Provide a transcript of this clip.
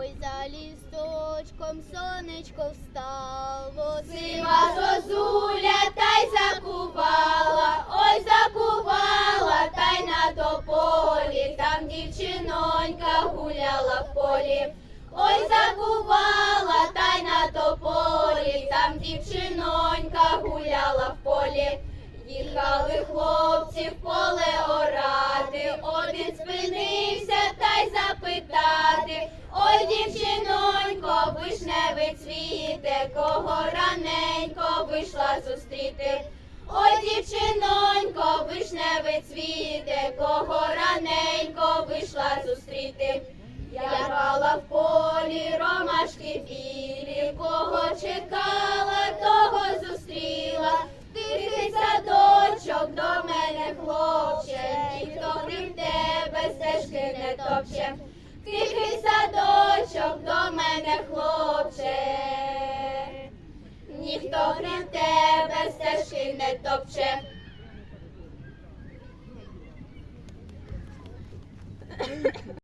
Ой, за лісточком сонечко встало, Сива зозуля та й закувала, ой, закувала, та й на тополі, там дівчинонька гуляла в полі. Ой, закувала, та й на тополі, там дівчинонька гуляла в полі. Їхали хлопці в поле Ой, дівчинонько, вишневий цвіте, кого раненько вийшла зустріти. Ой, дівчинонько, вишневий цвіте, кого раненько вийшла зустріти. Я грала в полі ромашки білі, кого чекала, того зустріла. Тихий садочок до мене, хлопче, ніхто крім тебе стежки не топче. Тихий садочок до мене, хлопче, ніхто крім тебе стежки не топче.